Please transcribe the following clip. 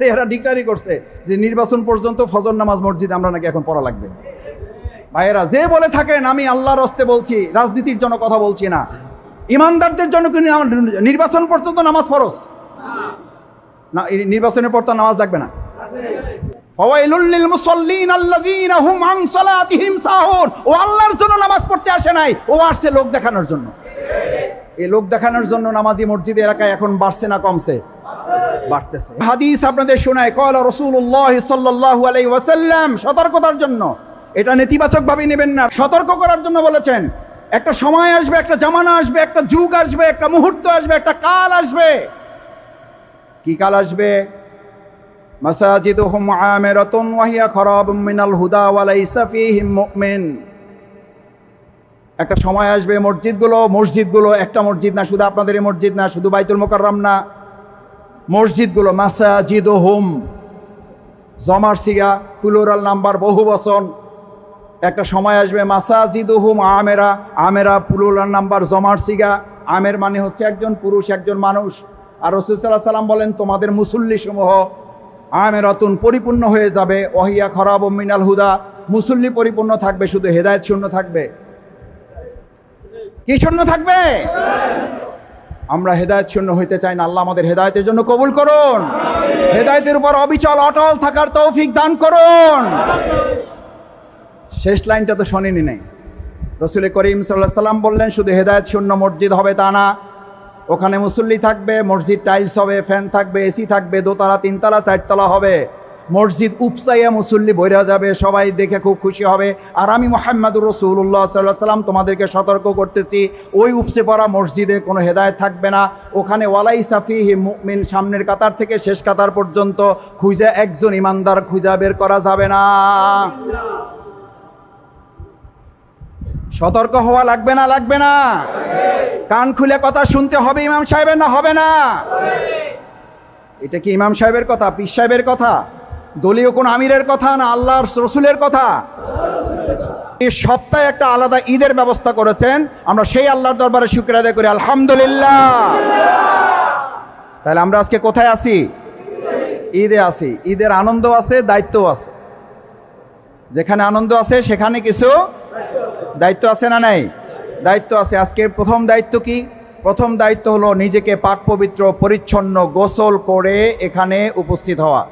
এরা ডিক্লারি করছে যে নির্বাচন পর্যন্ত ফজর নামাজ মসজিদ আমরা নাকি এখন পড়া লাগবে। ভাইয়েরা, যে বলে থাকেন, আমি আল্লাহর হস্তে বলছি, রাজনীতির জন্য কথা বলছি না। ইমানদারদের জন্য কি নির্বাচন- পর্যন্ত নামাজ ফরজ। না নির্বাচনের পর তো নামাজ লাগবে না। ফাওয়াইলুল লিল মুসাল্লিন আল্লাযীনা হুম আন সালাতিহিম সাহুন। ও আল্লাহর জন্য নামাজ পড়তে আসে নাই, ও আসছে লোক দেখানোর জন্য। এই লোক দেখানোর জন্য নামাজি মসজিদ এলাকায় এখন বাড়ছে না, কমছে। বাড়তেছে। হাদিস আপনাদের শোনায় কলা রসুল্লাহ সাল্লাল্লাহু আলাইহি ওয়াসাল্লাম সতর্কতার জন্য। এটা নেতিবাচক ভাবে নেবেন না। সতর্ক করার জন্য বলেছেন, একটা সময় আসবে, একটা জামানা আসবে, একটা যুগ আসবে, একটা মুহূর্ত আসবে, একটা কাল আসবে। কি কাল আসবে? মাসাজিদুহুম আমিরাতুন ওয়া হিয়া খারাবুম মিনাল হুদা ওয়া লাইসা ফীহিম একটা সময় আসবে, মসজিদগুলো মসজিদগুলো একটা মসজিদ না, শুধু আপনাদের এই মসজিদ না, শুধু বাইতুল মোকাররম না। মসজিদগুলো, মাসাজিদ হোম, জমার সিগা, প্লুরাল নাম্বার বহু বচন। একটা সময় আসবে, মাসাজিদ হুম, আমেরা আমেরা প্লুরাল নাম্বার জমার সিগা। আমের মানে হচ্ছে একজন পুরুষ, একজন মানুষ। আর রসুল সাল্লাহ সাল্লাম বলেন, তোমাদের মুসল্লি সমূহ আমেরাতুন পরিপূর্ণ হয়ে যাবে অহিয়া খরাব মিনাল হুদা। মুসল্লি পরিপূর্ণ থাকবে, শুধু হেদায়ত শূন্য থাকবে। কি শূন্য থাকবে? আমরা হেদায়ত শূন্য হইতে চাই না, আল্লাহ আমাদের হেদায়তের জন্য কবুল করুন। হেদায়তের উপর অবিচল, অটল থাকার তৌফিক দান করুন। শেষ লাইনটা তো শোনেনি নেই। রসুল করিম সাল্লাহ সাল্লাম বললেন, শুধু হেদায়ত শূন্য, মসজিদ হবে তা না। ওখানে মুসল্লি থাকবে, মসজিদ টাইলস হবে, ফ্যান থাকবে, এসি থাকবে, দোতলা, তিনতলা, চারতলা হবে। মসজিদ উপসাইয়া মুসল্লি বৈরা যাবে, সবাই দেখে খুব খুশি হবে। আর আমি মোহাম্মদুর রসুল্লাহ সাল্লাহ সাল্লাম তোমাদেরকে সতর্ক করতেছি, ওই উপসে পড়া মসজিদে কোনো হেদায়ত থাকবে না। ওখানে ওয়ালাই সাফি মুমিন সামনের কাতার থেকে শেষ কাতার পর্যন্ত খুঁজে একজন ইমানদার খুঁজা বের করা যাবে না। সতর্ক হওয়া লাগবে না লাগবে না। কান খুলে কথা শুনতে হবে ইমাম সাহেবের না, হবে না। এটা কি ইমাম সাহেবের কথা, পীর সাহেবের কথা? দলীয় কোন আমিরের কথা না আল্লাহর রসুলের কথা? এই সপ্তাহে একটা আলাদা ঈদের ব্যবস্থা করেছেন। আমরা সেই আল্লাহর দরবারে শুক্র আদায় করি। আলহামদুলিল্লাহ। তাহলে আমরা আজকে কোথায় আছি? ঈদে আছি। ঈদের আনন্দ আছে দায়িত্ব আছে। যেখানে আনন্দ আছে, সেখানে কিছু দায়িত্ব আছে না নাই? দায়িত্ব আছে। আজকের প্রথম দায়িত্ব কি? প্রথম দায়িত্ব হলো নিজেকে পাক পবিত্র, পরিচ্ছন্ন, গোসল করে এখানে উপস্থিত হওয়া।